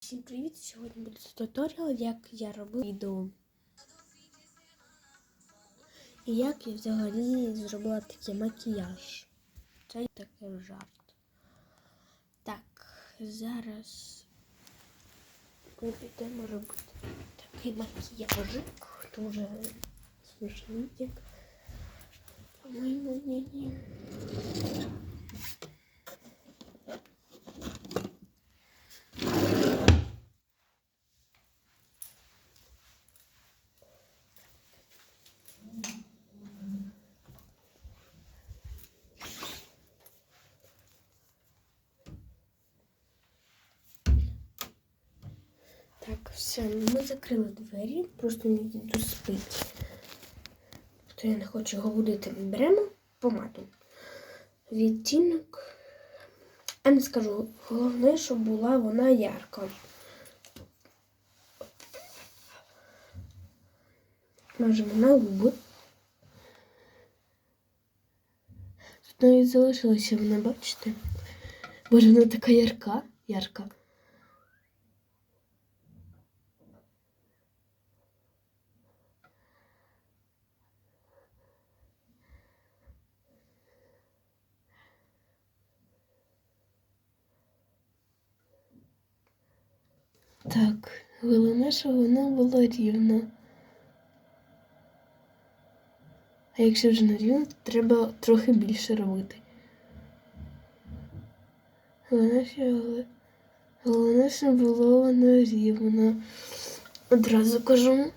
Всім привіт! Сьогодні буде туторіал, як я робив відео. І як я взагалі зробила такий макіяж. Це такий жарт. Так, зараз ми підемо робити такий макіяжик. Дуже смішний, як по моєму мнению. Так, все, ми закрили двері, просто не діду спить. То я не хочу його будити. Беремо помаду. Відтінок. Я не скажу, головне, щоб була вона ярка. Можемо на губи. Тут навіть залишилося, вона, бачите? Боже, вона така ярка, ярка. Так, головне, щоб вона була рівна. А якщо вже не рівна, то треба трохи більше робити. Головне, що головне, щоб було вона рівна. Одразу кажу.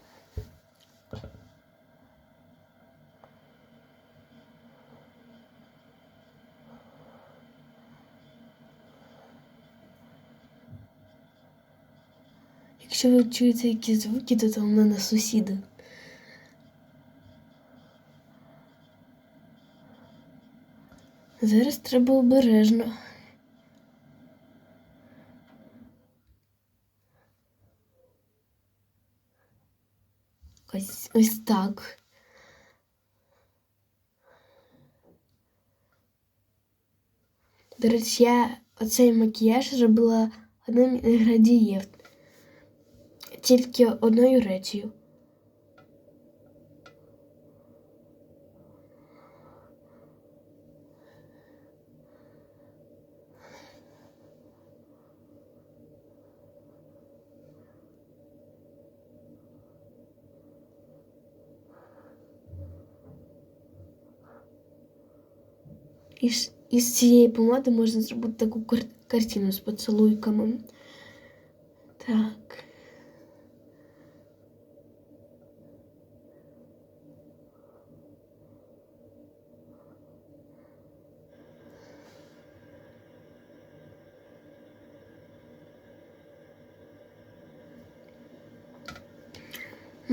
Якщо ви чуєте якісь звуки, то там в мене сусіди. Зараз треба обережно. Ось, ось так. До речі, я оцей макіяж робила одним інгредієнт тільки одною речею. Із, із цієї помади можна зробити таку кар- картину з поцілуйками. Так.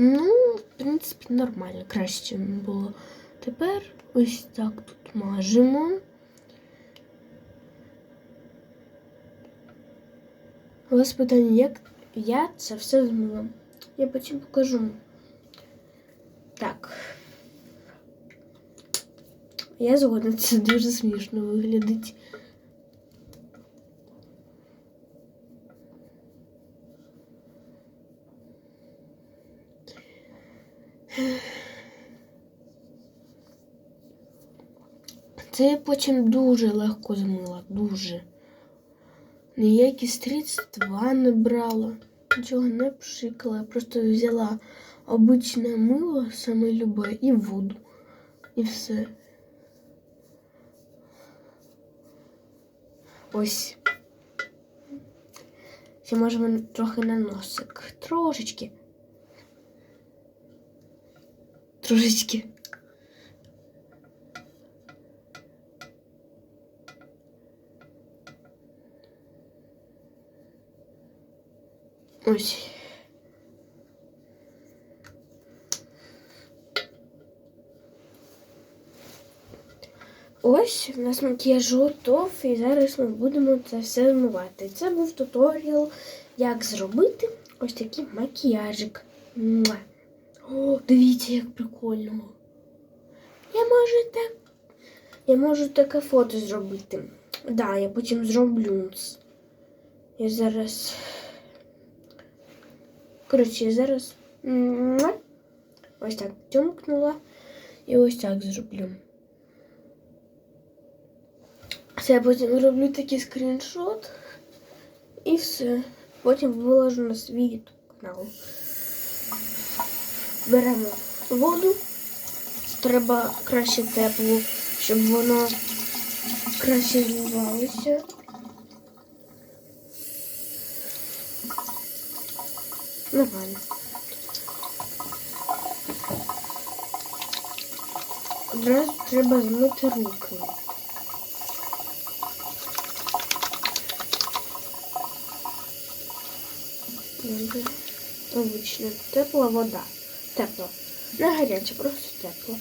Ну, в принципі, нормально, краще було. Тепер ось так тут мажемо. У вас питання, як я це все змила? Я потім покажу. Так. Я згодна, це дуже смішно виглядить. Це я потім дуже легко змила, дуже. Ніякі средства не брала, нічого не пшикала, я просто взяла обичне мило, саме любе, і воду. І все. Ось. Ще можемо трохи на носик. Трошечки. Трошечки. Ось. Ось у нас макіяж готов, і зараз ми будемо це все змивати. Це був туторіал, як зробити ось такий макіяжик. Муа. О, дивіться, як прикольно. Я можу так. Я можу таке фото зробити. Да, я потім зроблю. Я зараз Коротше, зараз ось так тьомкнула і ось так зроблю. Це я потім роблю такий скріншот і все. Потім виложу на свій YouTube канал. Беремо воду. Треба краще теплу, щоб воно краще змивалося. Нормально. Одразу треба змити руки. Обычно тепла вода. Тепла. Не гаряча, просто тепла.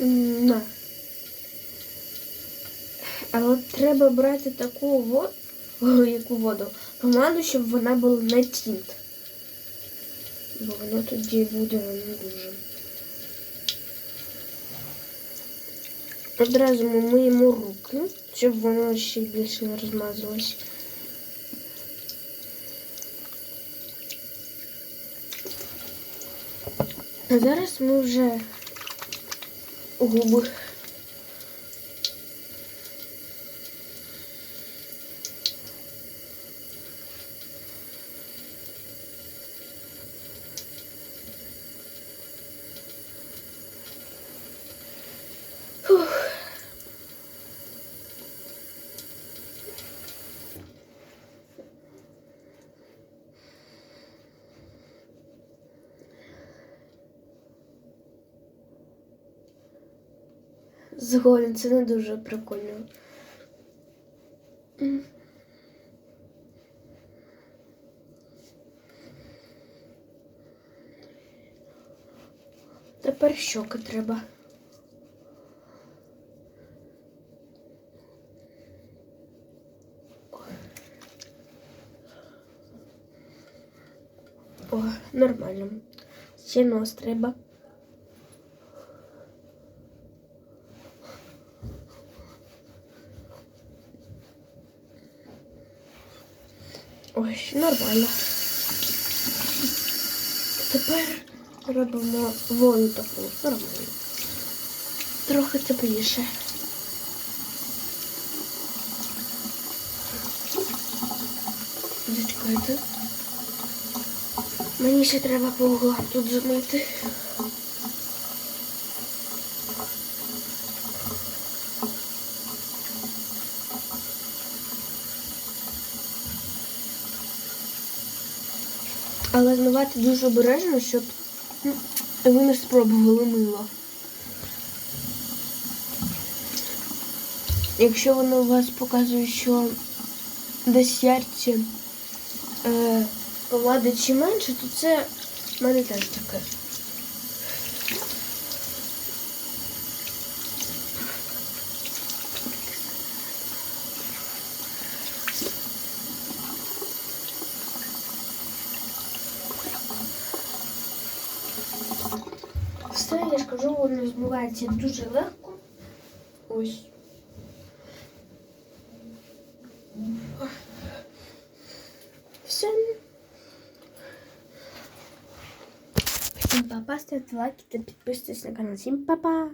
М, На. Але треба брати таку воду, яку воду, помаду, щоб вона була на тінт. Бо воно тоді буде не дуже. Одразу ми миємо руки, щоб воно ще більше не розмазалось. А зараз ми вже губи. Згоден, це не дуже прикольно. Тепер щоки треба. О, нормально. Ще нос треба. Ой, нормально. Тепер робимо воду таку. Нормально. Трохи тепліше. Зачекайте. Мені ще треба по углам тут змити. Але змивати дуже обережно, щоб ви не спробували мило. Якщо воно у вас показує, що десь ярці е, помади чи менше, то це в мене теж таке. Все, я ж кажу, воно змивається дуже легко. Ось. Все. Всім па-па, ставте лайки та підписуйтесь на канал. Всім па-па!